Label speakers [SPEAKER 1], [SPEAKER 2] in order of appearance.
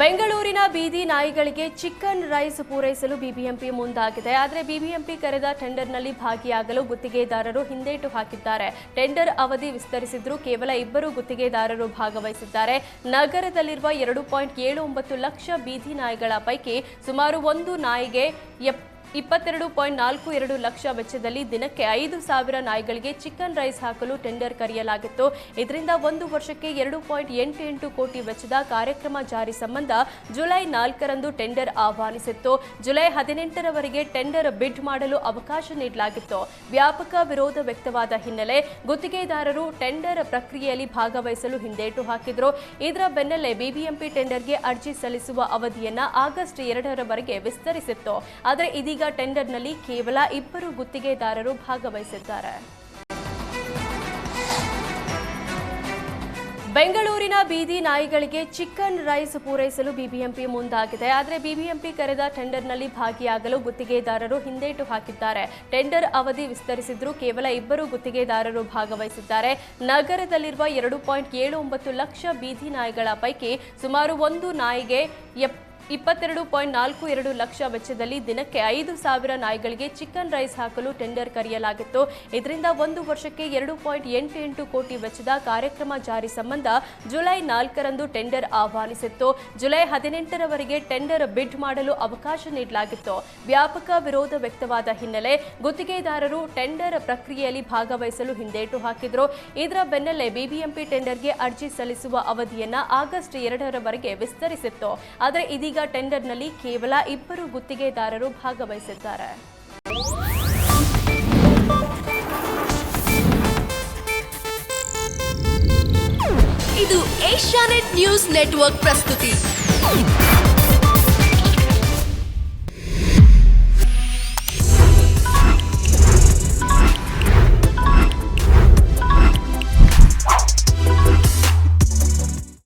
[SPEAKER 1] ಬೆಂಗಳೂರಿನ ಬೀದಿ ನಾಯಿಗಳಿಗೆ ಚಿಕನ್ ರೈಸ್ ಪೂರೈಸಲು ಬಿಬಿಎಂಪಿ ಮುಂದಾಗಿದೆ. ಆದರೆ ಬಿಬಿಎಂಪಿ ಕರೆದ ಟೆಂಡರ್ನಲ್ಲಿ ಭಾಗಿಯಾಗಲು ಗುತ್ತಿಗೆದಾರರು ಹಿಂದೇಟು ಹಾಕಿದ್ದಾರೆ. ಟೆಂಡರ್ ಅವಧಿ ವಿಸ್ತರಿಸಿದ್ರೂ ಕೇವಲ ಇಬ್ಬರು ಗುತ್ತಿಗೆದಾರರು ಭಾಗವಹಿಸಿದ್ದಾರೆ. ನಗರದಲ್ಲಿರುವ ಎರಡು ಪಾಯಿಂಟ್ ಏಳು ಒಂಬತ್ತು ಲಕ್ಷ ಬೀದಿ ನಾಯಿಗಳ ಪೈಕಿ ಸುಮಾರು ಒಂದು ನಾಯಿಗೆ ಎಪ್ ಇಪ್ಪತ್ತೆರಡು ಪಾಯಿಂಟ್ ನಾಲ್ಕು ಎರಡು ಲಕ್ಷ ವೆಚ್ಚದಲ್ಲಿ ದಿನಕ್ಕೆ ಐದು ಸಾವಿರ ನಾಯಿಗಳಿಗೆ ಚಿಕನ್ ರೈಸ್ ಹಾಕಲು ಟೆಂಡರ್ ಕರೆಯಲಾಗಿತ್ತು. ಇದರಿಂದ ಒಂದು ವರ್ಷಕ್ಕೆ ಎರಡು ಪಾಯಿಂಟ್ ಎಂಟು ಎಂಟು ಕೋಟಿ ವೆಚ್ಚದ ಕಾರ್ಯಕ್ರಮ ಜಾರಿ ಸಂಬಂಧ ಜುಲೈ ನಾಲ್ಕರಂದು ಟೆಂಡರ್ ಆಹ್ವಾನಿಸಿತ್ತು. ಜುಲೈ ಹದಿನೆಂಟರವರೆಗೆ ಟೆಂಡರ್ ಬಿಡ್ ಮಾಡಲು ಅವಕಾಶ ನೀಡಲಾಗಿತ್ತು. ವ್ಯಾಪಕ ವಿರೋಧ ವ್ಯಕ್ತವಾದ ಹಿನ್ನೆಲೆ ಗುತ್ತಿಗೆದಾರರು ಟೆಂಡರ್ ಪ್ರಕ್ರಿಯೆಯಲ್ಲಿ ಭಾಗವಹಿಸಲು ಹಿಂದೇಟು ಹಾಕಿದ್ರು. ಇದರ ಬೆನ್ನಲ್ಲೇ ಬಿಬಿಎಂಪಿ ಟೆಂಡರ್ಗೆ ಅರ್ಜಿ ಸಲ್ಲಿಸುವ ಅವಧಿಯನ್ನು ಆಗಸ್ಟ್ ಎರಡರವರೆಗೆ ವಿಸ್ತರಿಸಿತ್ತು. ಆದರೆ ಇದೀಗ ಟೆಂಡರ್ನಲ್ಲಿ ಕೇವಲ ಇಬ್ಬರು ಗುತ್ತಿಗೆದಾರರು ಭಾಗವಹಿಸಿದ್ದಾರೆ. ಬೆಂಗಳೂರಿನ ಬೀದಿ ನಾಯಿಗಳಿಗೆ ಚಿಕನ್ ರೈಸ್ ಪೂರೈಸಲು ಬಿಬಿಎಂಪಿ ಮುಂದಾಗಿದೆ. ಆದರೆ ಬಿಬಿಎಂಪಿ ಕರೆದ ಟೆಂಡರ್ನಲ್ಲಿ ಭಾಗಿಯಾಗಲು ಗುತ್ತಿಗೆದಾರರು ಹಿಂದೇಟು ಹಾಕಿದ್ದಾರೆ. ಟೆಂಡರ್ ಅವಧಿ ವಿಸ್ತರಿಸಿದ್ರೂ ಕೇವಲ ಇಬ್ಬರು ಗುತ್ತಿಗೆದಾರರು ಭಾಗವಹಿಸಿದ್ದಾರೆ. ನಗರದಲ್ಲಿರುವ ಎರಡು ಪಾಯಿಂಟ್ ಏಳು ಒಂಬತ್ತು ಲಕ್ಷ ಬೀದಿ ನಾಯಿಗಳ ಪೈಕಿ ಸುಮಾರು ಒಂದು ನಾಯಿಗೆ ಎಪ್ ಇಪ್ಪತ್ತೆರಡು ಪಾಯಿಂಟ್ ನಾಲ್ಕು ಎರಡು ಲಕ್ಷ ವೆಚ್ಚದಲ್ಲಿ ದಿನಕ್ಕೆ ಐದು ಸಾವಿರ ನಾಯಿಗಳಿಗೆ ಚಿಕನ್ ರೈಸ್ ಹಾಕಲು ಟೆಂಡರ್ ಕರೆಯಲಾಗಿತ್ತು. ಇದರಿಂದ ಒಂದು ವರ್ಷಕ್ಕೆ ಎರಡು ಪಾಯಿಂಟ್ ಎಂಟು ಎಂಟು ಕೋಟಿ ವೆಚ್ಚದ ಕಾರ್ಯಕ್ರಮ ಜಾರಿ ಸಂಬಂಧ ಜುಲೈ ನಾಲ್ಕರಂದು ಟೆಂಡರ್ ಆಹ್ವಾನಿಸಿತ್ತು. ಜುಲೈ ಹದಿನೆಂಟರವರೆಗೆ ಟೆಂಡರ್ ಬಿಡ್ ಮಾಡಲು ಅವಕಾಶ ನೀಡಲಾಗಿತ್ತು. ವ್ಯಾಪಕ ವಿರೋಧ ವ್ಯಕ್ತವಾದ ಹಿನ್ನೆಲೆ ಗುತ್ತಿಗೆದಾರರು ಟೆಂಡರ್ ಪ್ರಕ್ರಿಯೆಯಲ್ಲಿ ಭಾಗವಹಿಸಲು ಹಿಂದೇಟು ಹಾಕಿದ್ರು. ಇದರ ಬೆನ್ನಲ್ಲೇ ಬಿಬಿಎಂಪಿ ಟೆಂಡರ್ಗೆ ಅರ್ಜಿ ಸಲ್ಲಿಸುವ ಅವಧಿಯನ್ನ ಆಗಸ್ಟ್ ಎರಡರವರೆಗೆ ವಿಸ್ತರಿಸಿತ್ತು. ಆದರೆ ಇದೀಗ ಟೆಂಡರ್ನಲ್ಲಿ ಕೇವಲ ಇಬ್ಬರು ಗುತ್ತಿಗೆದಾರರು ಭಾಗವಹಿಸಿದ್ದಾರೆ.
[SPEAKER 2] ಇದು ಏಷ್ಯಾನೆಟ್ ನ್ಯೂಸ್ ನೆಟ್ವರ್ಕ್ ಪ್ರಸ್ತುತಿ.